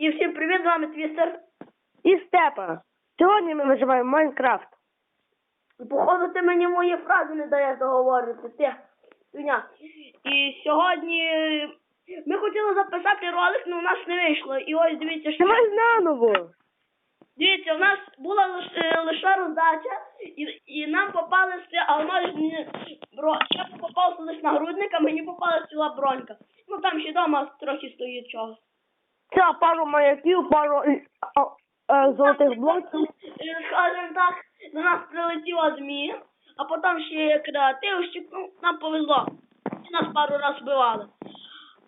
І всім привіт, з вами Твістер. І Степа. Сьогодні ми виживаємо Майнкрафт. І походу ти мені мої фрази не даєш договорити, ти свиня. І сьогодні ми хотіли записати ролик, але у нас не вийшло. І ось дивіться, що Давай наново. дивіться, у нас була лише, лише роздача, і, і нам попалися алмазні бро. Я попався лише нагрудник, а мені попалася ціла бронька. Ну там ще вдома трохи стоїть чого. Це пару маяків, пару е, е, золотих блоків. Е, скажімо так, до нас прилетіла змія, а потім ще креативщик, ну, нам повезло. І нас пару раз вбивали.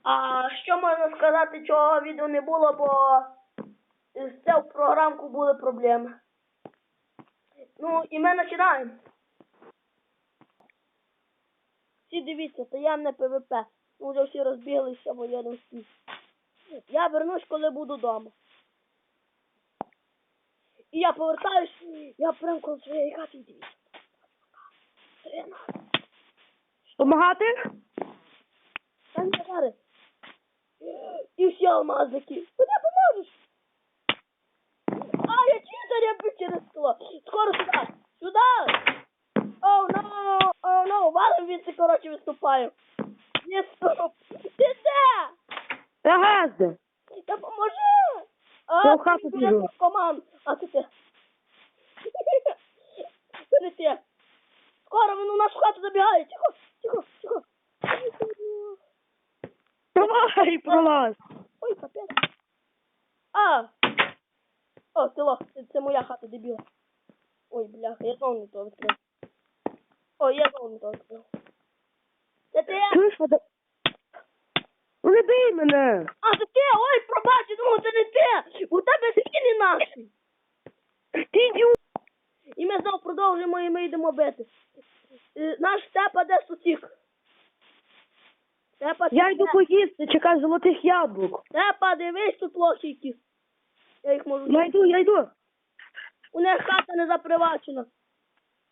А що можна сказати, чого відео не було, бо з цього програмку були проблеми. Ну, і ми починаємо. Всі дивіться, таємне ПВП. Ну, вже всі розбіглися, бо я не встиг. Я вернусь, коли буду вдома. І я повертаюсь, я прям коло своєї хати дивіться. Помагати? Та не зараз. І всі алмазники. Куди поможеш? А, я читер, я бив через скло. Скоро сюди. Сюди. Оу, но, оу, но, валим від коротше виступаю. Не стоп. Ти де? Та газди. Та поможи! А, в хату біжу. команд. А це ти. Це не ти. Скоро він у нашу хату забігає. Тихо, тихо, тихо. Давай, пролазь. Ой, капець. А! О, село, це, це моя хата, дебіла. Ой, бляха, я знову не то відкрив. Ой, я знову не то відкрив. Це ти? Чуєш, вода? Бий мене. А, це ти? Ой, пробач, я думав, це не ти. У тебе скін інакший. Ти ідіот. І ми знову продовжуємо і ми йдемо бити. Е, Наш степа де сутік. Степа, Я йду поїсти, чекай золотих яблук. Степа, дивись, тут лохи якісь. Я їх можу. Я йду, я йду. У них хата не запривачена.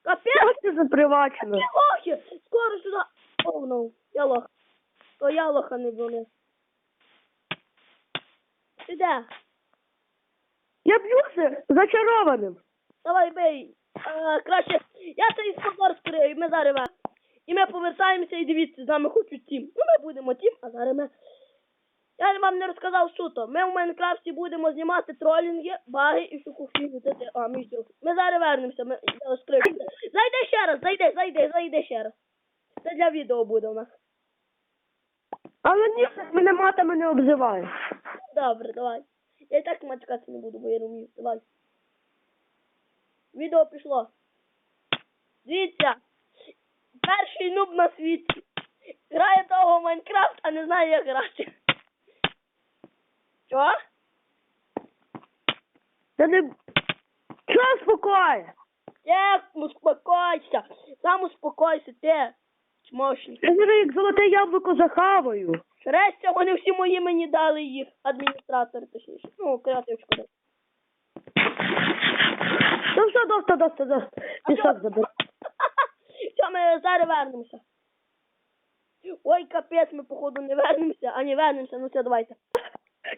Капець, Як це запривачено? лохи! Скоро сюди. О, ну, я лох. То я лоха не вони. Ти? Я б'юся зачарованим. Давай бей. А, краще, я цей спозор скрию, і ми зараз І ми повертаємося і дивіться, з нами хочуть тім. Ну ми будемо тім, а зараз ми. Я вам не розказав суто. Ми в Майнкрафті будемо знімати тролінги, баги і всю кухню. А, ми, ми зараз вернемося, ми я розкрию. Зайди ще раз, зайди, зайди, зайди ще раз. Це для відео буде у нас. Але ні, мене матами не обзиває. Добре, давай. Я і так матюкати не буду, бо я не вмію. Давай. Відео пішло. Дивіться. Перший нуб на світі. Грає того в Майнкрафт, а не знає, як грати. Що? Та не... Що спокій? Як успокойся. Сам успокойся, ти. Чмошник. Я зараз як золоте яблуко захаваю. Шрестя, вони всі мої мені дали їх. Адміністратори, точніше. Ну, креативчику дали. Ну все, доста, доста, доста. Пісок забери. Все, ми зараз вернемося. Ой, капець, ми походу не вернемося, а не вернемося, ну все, давайте.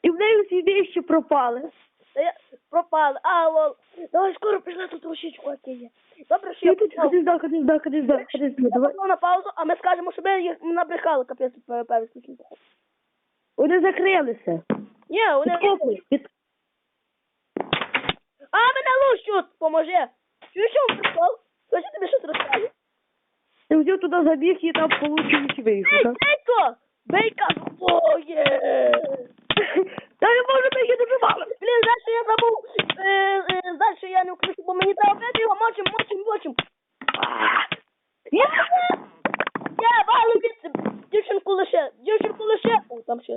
І в неї всі вещі пропали. Я пропали. А, лол. Давай скоро пішли тут рушичку є. Добре, що я почав. ходи сюди, ходи сюди, ходи сюди, ходи сюди, Я давай. пішов на паузу, а ми скажемо, що ми їх набрехали, капець, походу. Вони закрилися. Ні, вони... Підкопуй, під... А, мене лущуть! Поможи! Чуєш, що він прикол? Хочеш тобі щось розкажу? Ти взяв туди забіг і там получив і вийшов, Ей, так? Бейко! Бейка! Боє! Та не можу, ми її дуже мало. Блін, знаєш, що я забув? Е, е, знаєш, що я не включу, бо мені треба бити його мочим, мочим, мочим. Я... Я валю від дівчинку лише, дівчинку лише. О, там ще.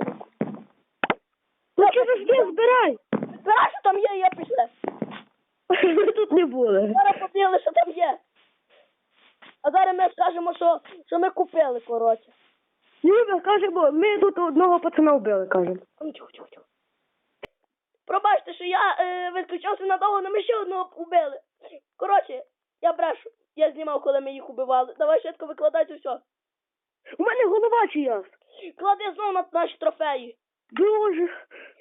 Ну що ж ти збирай? Збирай, що там є, я пішла. Ми тут не були. Зараз побігли, що там є. А зараз ми скажемо, що, що ми купили, коротше. Ні, ми кажемо, ми тут одного пацана вбили, кажемо. Тихо, тихо, тихо. Пробачте, що я е, виключався надовго, але ми ще одного убили. Коротше, я брешу. Я знімав, коли ми їх убивали. Давай швидко викладайте все. У мене голова чиясь. Клади знову на наші трофеї. Боже,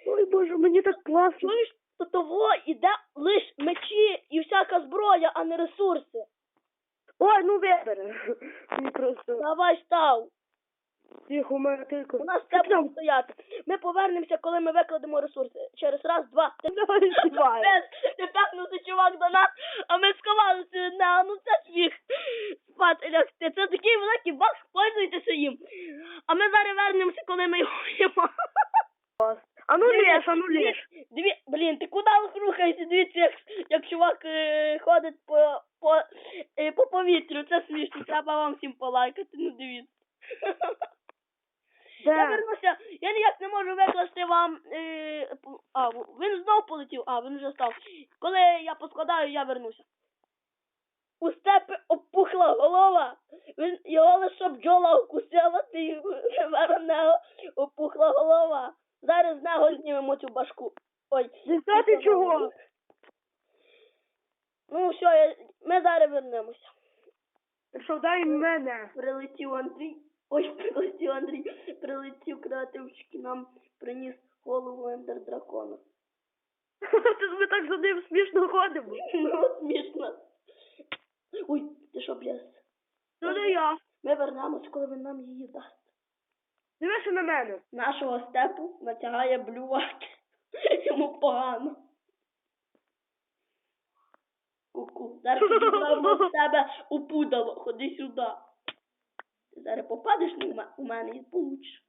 ой Боже, мені так Согласен. Чуєш, то того іде лиш мечі і всяка зброя, а не ресурси. Ой, ну вибери. Мені просто Давай став. Тихо, у мене тільки. У нас буде стояти. Ми повернемося, коли ми викладемо ресурси. Через раз, два, три. Давай співай. Без, ти пехнувся чувак до нас, а ми сховалися нього. Ну це сміх. Спати лягти. Це такий великий бак, пользуйтеся їм. А ми зараз вернемося, коли ми його їмо. А ну лєш, а ну лєш. Дві, блін, ти куди рухаєшся? Дивіться, як, як чувак е, ходить по, по, е, по повітрю. Це смішно. Треба вам всім полайкати, ну дивіться. Я вернуся, я ніяк не можу викласти вам. Е, а, він знов полетів, а він вже став. Коли я поскладаю, я вернуся. У степи опухла голова. Він його лише бджола укусила, ти нього опухла голова. Зараз нього знімемо цю башку. Ой. Не чого. Ну все, я, ми зараз вернемося. Що дай мене. Прилетів Андрій. Ой, прилетів Андрій. Прилетів креативчик і нам приніс голову ендер дракона. Ми так за ним смішно ходимо. Ну, смішно. Ой, ти що, бляс? Ну не я. Ми вернемось, коли він нам її дасть. Дивися на мене. Нашого степу натягає блювати. Йому погано. Ку-ку. Зараз тебе упудало. Ходи сюди. Зараз попадеш у мене і получиш.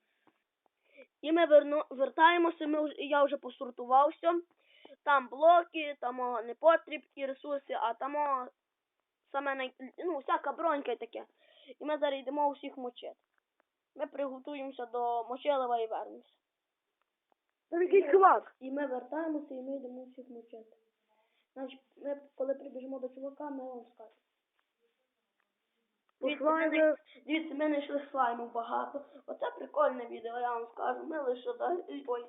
І ми верну, вертаємося, ми, я вже посортувався. Там блоки, там непотрібні ресурси, а там саме най... ну, всяка бронька і таке. І ми зараз йдемо усіх мочити. Ми приготуємося до мочилива і вернемося. Там якийсь чувак. І ми вертаємося і ми йдемо всіх мочити. Значить, ми коли прибіжимо до чувака, ми вам скажемо. Знай- Дивіться, ми знайшли слайму багато. Оце прикольне відео, я вам скажу. Ми лише. Ой,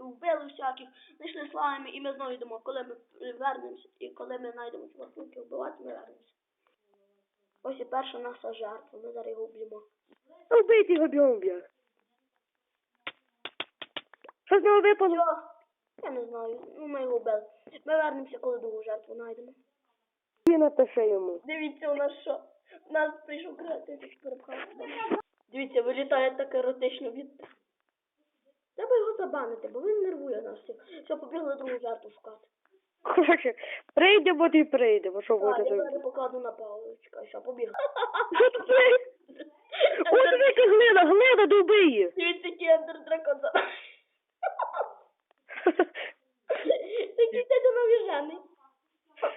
вбили всяких, знайшли слайми і ми знову йдемо. Коли ми вернемося і коли ми знайдемо чуваків, вбивати, ми вернемося. Ось і перша наша жертва, ми зараз його вб'ємо. Ну вбийте його біг. Що з нього випало? Я не знаю, ну ми його вбили. Ми вернемося, коли другу жертву знайдемо. І напиши йому. Дивіться, у нас що? Нас прийшов креативний перепхав. Дивіться, вилітає так еротично від. Треба його забанити, бо він нервує нас всіх. Все, побігли другу жертву шукати. Коротше, прийдемо і прийдемо. Що буде я зараз покладу на паузу. Чекай, що, побігли. Ось дивіться глина, глина дуби її. Дивіться, який ендер дракон за... Такий дядя навіжений.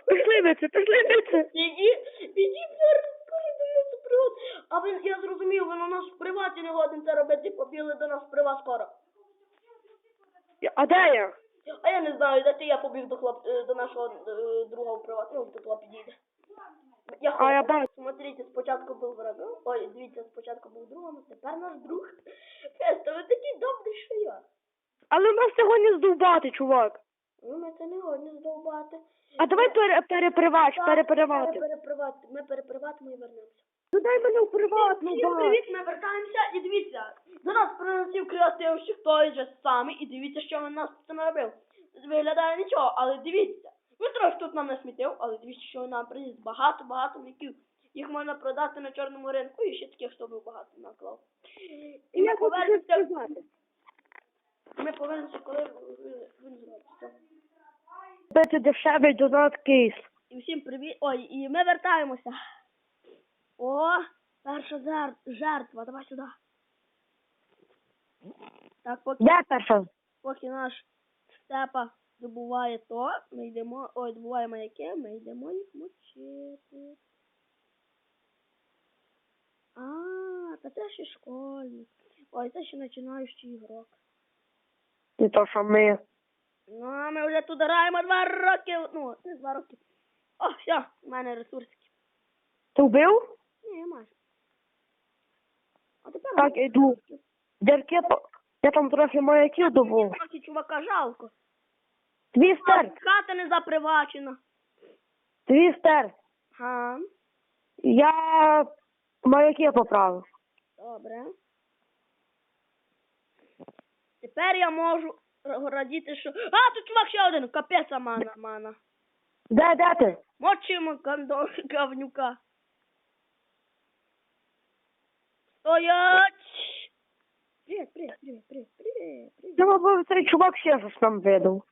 Пішли ми це, пішли ми це. Які, які зараз скоро до нас у приват. А він, я зрозумів, він у нас в приваті не годен це робити, побігли до нас в приват скоро. А де я? А я не знаю, де ти я побіг до хлоп е, до нашого е, друга в приват. Ну, до того підійде. Я А я бачу. Смотрите, спочатку був врагом. Ой, дивіться, спочатку був другом, а тепер наш друг. Феста, ви такий добрий, що я. Але нас сьогодні здовбати, чувак. Ну, ми це не годні здовбати. А давай пере, перепривач, перепривати. перепривати. Ми переприватимо і вернемося. Ну дай мене в приватну, Всім ба. привіт, ми вертаємося і дивіться. До нас приносив креативщик той же самий, і дивіться, що він нас це наробив. Виглядає нічого, але дивіться. Він трохи тут нам насмітив, але дивіться, що він нам приніс багато-багато м'яків. Їх можна продати на чорному ринку і ще таких штук багато наклав. І ми Я хочу щось повернемося, сказати. ми повернемося, коли він він зробить. Це дешевий донат кейс. І всім привіт. Ой, і ми вертаємося. О, перша жер- жертва, давай сюди. Так, поки, Де перша? поки наш степа добуває то, ми йдемо. Ой, добуває маяки, ми йдемо їх мочити. А, та це ще школьник. Ой, це ще починаючий ігрок. Не то, що ми. Ну, а ми вже тут граємо два роки. Ну, не два роки. О, все, у мене ресурсики. Ти вбив? Майже. А тепер Так, іду. Дерки, по- я там трохи маяків добув. трохи чувака жалко. Твістер, Хата не запривачена. твістер. Ага, Я маяки поправив. добре. Тепер я можу радіти, що. А, тут чувак ще один! Капець, мана, мана. Де, де ти? Мочимо гандон Стоять! Привіт, привіт, привіт, привіт, привіт, привіт. Я мабуть, цей чувак ще щось нам видав.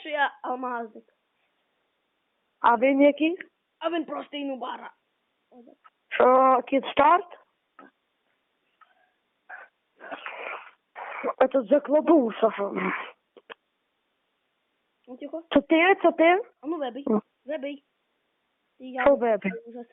Що я алмазник. А він який? А він просто інубара. Що, кіт старт? Это заклопувся. Ну тихо. Це ти? Це ти? А ну вибий. Вибий. І я Що вибий? вже